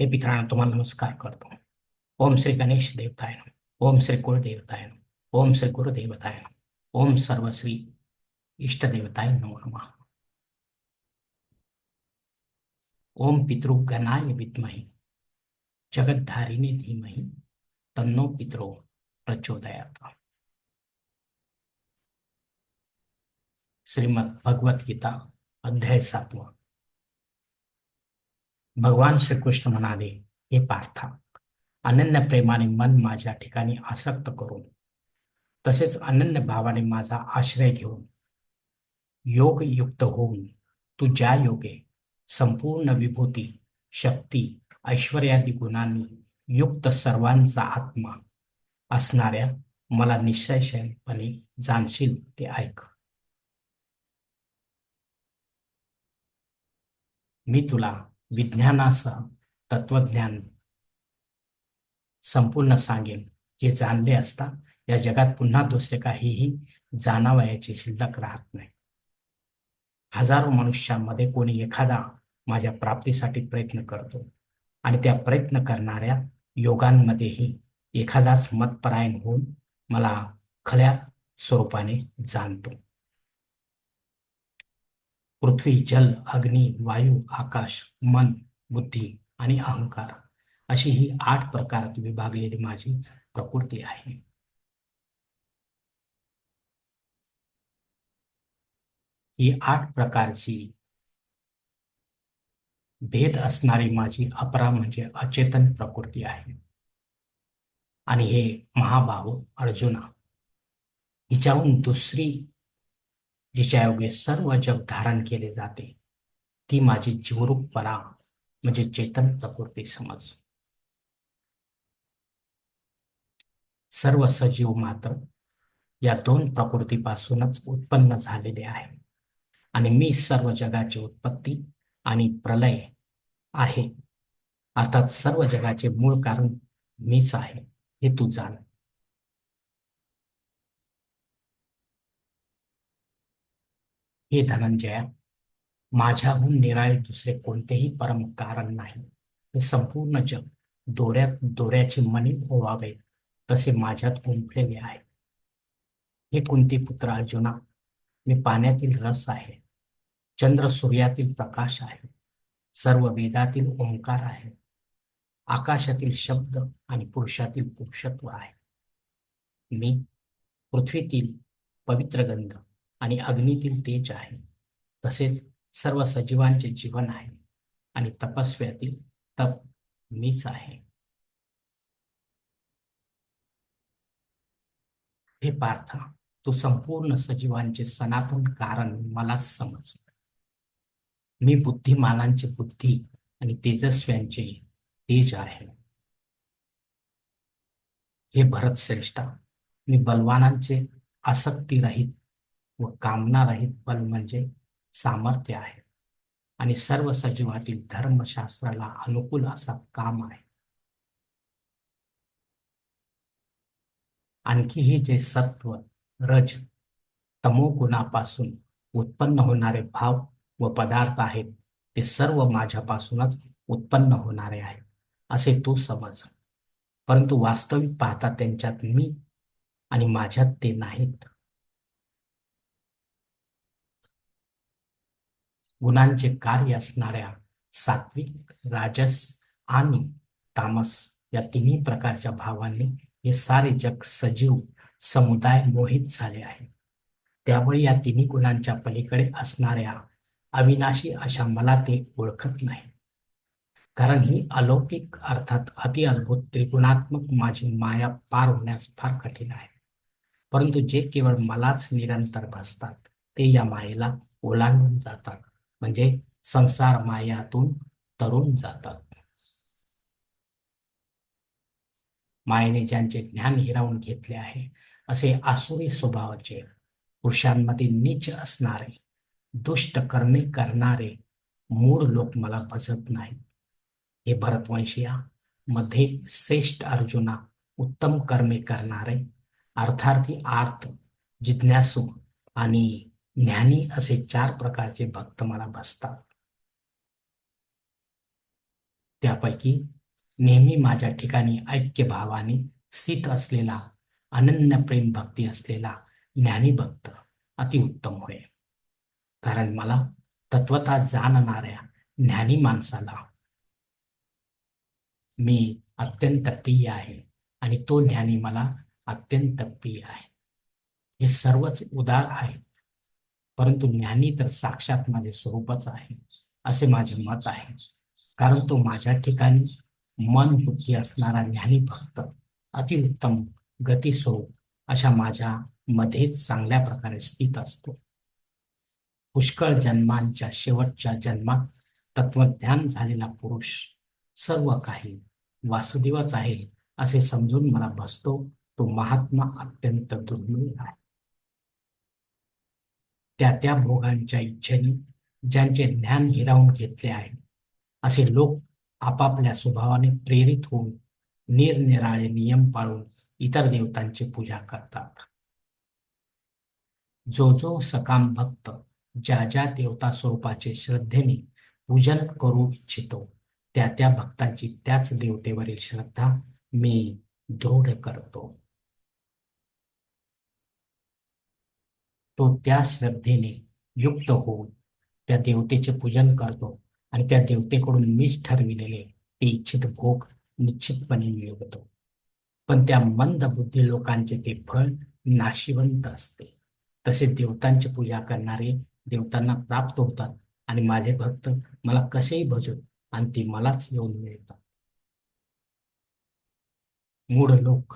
हे पितरांना तुम्हाला नमस्कार करतो ओम श्री गणेश देवताय नम ओम श्री कुलदेवताय ओम श्री गुरुदेवताय ओम सर्वश्री इष्टदेवताय नमो नमः ओम पितृगणाय विद्महे जगद्धारिणी धीमहि तन्नो पितरो प्रचोदयात श्रीमद भगवत गीता अध्याय सातवा भगवान श्रीकृष्ण म्हणाले हे पार्था अनन्य प्रेमाने मन माझ्या ठिकाणी आसक्त करून तसेच अनन्य भावाने माझा आश्रय घेऊन योग युक्त होऊन तू ज्या योगे संपूर्ण विभूती शक्ती ऐश्वर्यादी गुणांनी युक्त सर्वांचा आत्मा असणाऱ्या मला निश्चयपणे जाणशील ते ऐक. मी तुला विज्ञानासह तत्वज्ञान संपूर्ण सांगेन. जे जाणले असता या जगात पुन्हा दुसरे काहीही जाणावयाची शिल्लक राहत नाही. हजारो मनुष्यांमध्ये कोणी एखादा माझ्या प्राप्तीसाठी प्रयत्न करतो आणि त्या प्रयत्न करणाऱ्या योगांमध्येही एखादाच मतपरायण होऊन मला खऱ्या स्वरूपाने जाणतो. पृथ्वी जल अग्नी वायू आकाश मन बुद्धी आणि अहंकार अशी ही आठ प्रकारात विभागलेली माझी प्रकृती आहे. ही आठ प्रकारची भेद असणारी माझी अपरा म्हणजे अचेतन प्रकृती आहे. आणि हे महाबाहू अर्जुना हिच्याहून दुसरी जिच्या योगे सर्व जग धारण केले जाते ती माझी जीवरूप परा म्हणजे चेतन प्रकृती समज. सर्व सजीव मात्र या दोन प्रकृतीपासूनच उत्पन्न झालेले आहे. आणि मी सर्व जगाची उत्पत्ती आणि प्रलय आहे. अर्थात सर्व जगाचे मूळ कारण मीच आहे हे तू जाण. हे धनंजया माझ्याहून निराळे दुसरे कोणतेही परम कारण नाही. हे संपूर्ण जग दोऱ्यात दोऱ्याची मणी ओवावे तसे माझ्यात गुंफलेले आहे. हे कुंती पुत्र अर्जुना मी पाण्यातील रस आहे चंद्र सूर्यातील प्रकाश आहे सर्व वेदातील ओंकार आहे आकाशातील शब्द आणि पुरुषातील पुरुषत्व आहे. मी पृथ्वीतील पवित्र गंध आणि अग्नीतील तेज आहे. तसेच सर्व सजीवांचे जीवन आहे आणि तपस्व्यातील तप मीच आहे. हे पार्थ तू संपूर्ण सजीवांचे सनातन कारण मला समज मी बुद्धिमानांची बुद्धी आणि तेजस्व्यांचे तेज आहे. हे भरत श्रेष्ठा मी बलवानांचे आसक्ती रहित व कामना रहित बल म्हणजे सामर्थ्य आहे. आणि सर्व सजीवातील धर्मशास्त्राला अनुकूल असा काम आहे. आणखी हे जे सत्व रज तमोगुणापासून उत्पन्न होणारे भाव व पदार्थ आहेत ते सर्व माझ्यापासूनच उत्पन्न होणारे आहेत असे तू समज. परंतु वास्तविक पाहता त्यांच्यात मी आणि माझ्यात ते नाहीत. गुणांचे कार्य असणाऱ्या सात्विक राजस आणि तामस या तिन्ही प्रकारच्या भावांनी हे सारे जग सजीव समुदाय मोहित झाले आहे. त्यामुळे या तिन्ही गुणांच्या पलीकडे असणाऱ्या अविनाशी अशा मला ते ओळखत नाही. कारण ही अलौकिक अर्थात अति अद्भुत त्रिगुणात्मक माझी माया पार होण्यास फार कठीण आहे. परंतु जे केवळ मलाच निरंतर भसतात ते या मायेला ओलांडून जातात. म्हणजे संसार मायातून तरुण जातात. मायेने ज्यांचे ज्ञान हिरावून घेतले आहे असे आसुरी स्वभावाचे पुरुषांमध्ये नीच असणारे दुष्ट कर्मे करणारे मूळ लोक मला भजत नाहीत. हे भरतवंशिया मध्ये श्रेष्ठ अर्जुना उत्तम कर्मे करणारे अर्थार्थी आर्थ जिज्ञासू आणि ज्ञानी असे चार प्रकारचे भक्त मला बसतात. त्यापैकी नेहमी माझ्या ठिकाणी ऐक्य भावाने स्थित असलेला अनन्य प्रेम भक्ती असलेला ज्ञानी भक्त अतिउत्तम होय. कारण मला तत्वता जाणणाऱ्या ज्ञानी माणसाला मी अत्यंत प्रिय आहे आणि तो ज्ञानी मला अत्यंत प्रिय आहे. हे सर्वच उदार आहेत. परंतु ज्ञानी तर साक्षात माझे स्वरूपच आहे असे माझे मत आहे. कारण तो माझ्या ठिकाणी मन बुद्धी असणारा ज्ञानी भक्त अतिउत्तम गती स्वरूप अशा माझ्या मध्येच चांगल्या प्रकारे स्थित असतो. पुष्कळ जन्मांच्या शेवटच्या जन्मात तत्वज्ञान झालेला पुरुष सर्व काही वासुदेवच आहे असे समजून मला बसतो तो महात्मा अत्यंत दुर्मिळ आहे. त्या त्या भोगांच्या इच्छेने ज्यांचे ज्ञान हिरावून घेतले आहे. असे लोक आपापल्या स्वभावाने प्रेरित होऊन निरनिराळे नियम पाळून इतर देवतांची पूजा करतात. जो जो सकाम भक्त ज्या ज्या देवता स्वरूपाचे श्रद्धेने पूजन करू इच्छितो त्या त्या भक्तांची त्याच देवतेवरील श्रद्धा मी दृढ करतो. तो त्या श्रद्धेने युक्त होऊन त्या देवतेचे पूजन करतो आणि त्या देवतेकडून मीच ठरविलेले ते इच्छित भोग निश्चितपणे मिळवतो. पण त्या मंद बुद्धी लोकांचे ते फळ नाशिवंत असते. तसे देवतांची पूजा करणारे देवतांना प्राप्त होतात आणि माझे भक्त मला कसेही भजत आणि ते मलाच येऊन मिळतात. मूढ लोक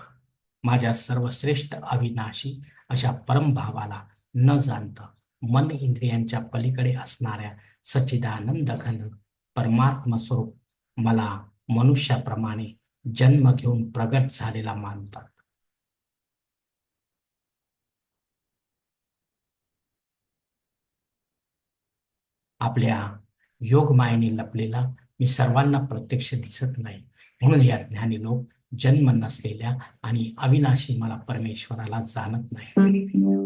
माझ्या सर्वश्रेष्ठ अविनाशी अशा परमभावाला न जाणता मन इंद्रियांच्या पलीकडे असणाऱ्या सच्चिदानंद घन परमात्म स्वरूप मला मनुष्याप्रमाणे जन्म घेऊन प्रगट झालेला मानतात. आपल्या योगमायेने लपलेला मी सर्वांना प्रत्यक्ष दिसत नाही. म्हणून या ज्ञानी लोक जन्म नसलेल्या आणि अविनाशी मला परमेश्वराला जाणत नाही.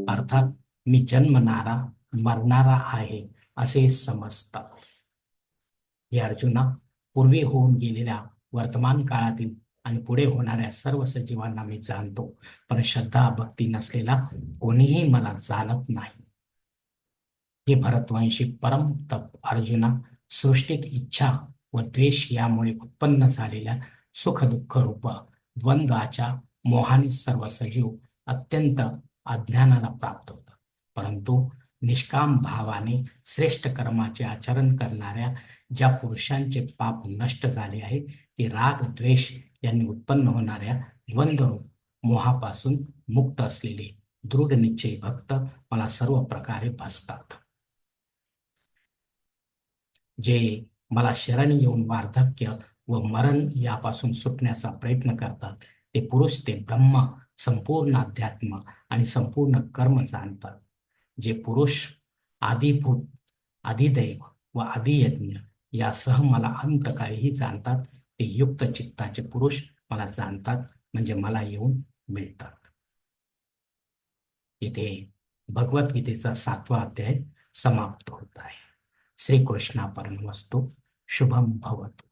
अर्थात मी जन्मणारा मरणारा आहे असे समजतात हे अर्जुना पूर्वी होऊन गेलेल्या वर्तमान काळातील आणि पुढे होणाऱ्या सर्व सजीवांना मी जाणतो पण श्रद्धा भक्ती नसलेला कोणीही मला जाणत नाही. हे भरतवंशी परम तप अर्जुना सृष्टीत इच्छा व द्वेष यामुळे उत्पन्न झालेल्या सुख दुःख रूप द्वंद्वाच्या मोहाने सर्व सजीव अत्यंत अज्ञानाला प्राप्त होतात. परंतु निष्काम भावाने श्रेष्ठ कर्माचे आचरण करणाऱ्या ज्या पुरुषांचे पाप नष्ट झाले आहे ते राग द्वेष यांनी उत्पन्न होणाऱ्या द्वंद्वरूप मोहापासून मुक्त असलेले दृढ निश्चय भक्त मला सर्व प्रकारे भासतात. जे मला शरण येऊन वार्धक्य व मरण यापासून सुटण्याचा प्रयत्न करतात ते पुरुष ते ब्रह्म संपूर्ण अध्यात्म आणि संपूर्ण कर्म जाणतात. जे पुरुष आदिभूत आदिदैव व आदियज्ञ यासह मला अंतकाळीही जाणतात ते युक्त चित्ताचे पुरुष मला जाणतात म्हणजे मला येऊन मिळतात. इथे भगवद्गीतेचा सातवा अध्याय समाप्त होत आहे. श्रीकृष्णापर्यंत वस्तू शुभम भवतु.